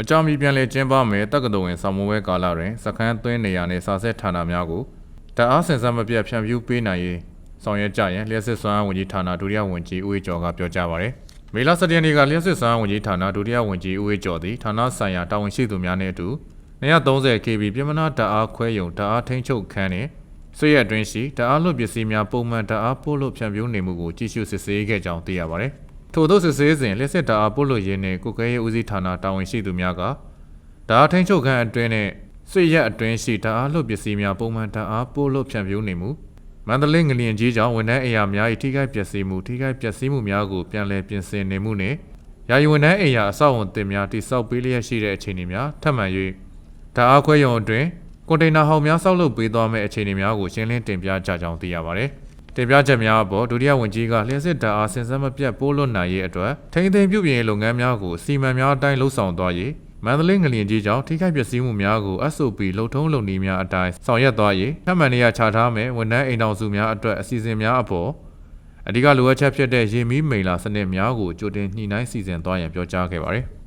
မကြမီပြန်လည်ကျင်းပမယ်တက္ကသိုလ်ဝင်ဆောင်မဝဲကာလတွင်စခန်းသွင်းနေရာနှင့်စာဆက်ဌာနများကိုတအားစင်စမပြတ်ဖြန့်ဖြူးပေးနိုင်ရေးဆောင်ရွက်ကြရန်လျှက်စစ်စွမ်းအားဝန်ကြီးဌာနဒုတိယဝန်ကြီးဦးအေးကျော်ကပြောကြားပါရယ်မေလ17ရက်နေ့ကလျှက်စစ်စွမ်းအားဝန်ကြီးဌာနဒုတိယဝန်ကြီးဦးအေးကျော်သည်ဌာနဆိုင်ရာတာဝန်ရှိသူများနှင့်အတူ230 KB ပြမနာတအားခွဲယုံတအားထိန်းချုပ်ခန်းနှင့်ဆွေရအတွင်းရှိတအားလွတ်ပစ္စည်းများပုံမှန်တအားပို့လို့ဖြန့်ဖြူးနေမှုကိုကြည့်ရှုစစ်ဆေးခဲ့ကြောင်းသိရပါရယ် ထို့သောစစ်ဆေးစဉ်လျှက်စစ်တအားပို့လို့ရင်းနှင့်ကုကဲရေးဦးစီးဌာနတာဝန်ရှိသူများကဓာတ်ထိန်ချုပ်ခန်းအတွင်းနဲ့ဆွေရက်အတွင်းရှိဓာတ်လွတ်ပစ္စည်းများပုံမှန်ဓာတ်အားပို့လို့ဖြန့်ဖြူးနေမှုမန္တလေးငလျင်ကြီးကြောင့်ဝန်ထမ်းအိမ်ယာများ၏ထိခိုက်ပျက်စီးမှုထိခိုက်ပျက်စီးမှုများကိုပြန်လည်ပြင်ဆင်နေမှုနှင့်ယာယီဝန်ထမ်းအိမ်ယာအဆောက်အုံတင်များတိစောက်ပေးလျက်ရှိတဲ့အခြေအနေများထပ်မံ၍ဓာတ်အားခွဲရုံအတွင်းကွန်တိန်နာဟောင်များဆောက်လုပ်ပေးသွားမယ့်အခြေအနေများကိုရှင်းလင်းတင်ပြကြကြောင်းသိရပါသည် တင်ပြချက်များအပေါ်ဒုတိယဝန်ကြီးကလျှက်စစ်ဓာတ်အားစင်စမ်းမပြတ်ပိုးလွတ်နိုင်ရေးအတွက်ထိန်းသိမ်းပြုပြင်ရေးလုပ်ငန်းများကိုစီမံများအတိုင်းလှုပ်ဆောင်သွားရေးမန္တလေးငလျင်ကြီးကြောင့်ထိခိုက်ပျက်စီးမှုများကို SOP လုံထုံးလုံနည်းများအတိုင်းဆောင်ရွက်သွားရေးထပ်မံနေရာချထားမယ်ဝန်ထမ်းအိမ်တော်စုများအတွက်အစီအစဉ်များအပေါ်အဓိကလိုအပ်ချက်ဖြစ်တဲ့ရေမီးမိန်လာစနစ်များကိုကြိုတင်ညှိနှိုင်းစီစဉ်သွားရန်ပြောကြားခဲ့ပါတယ်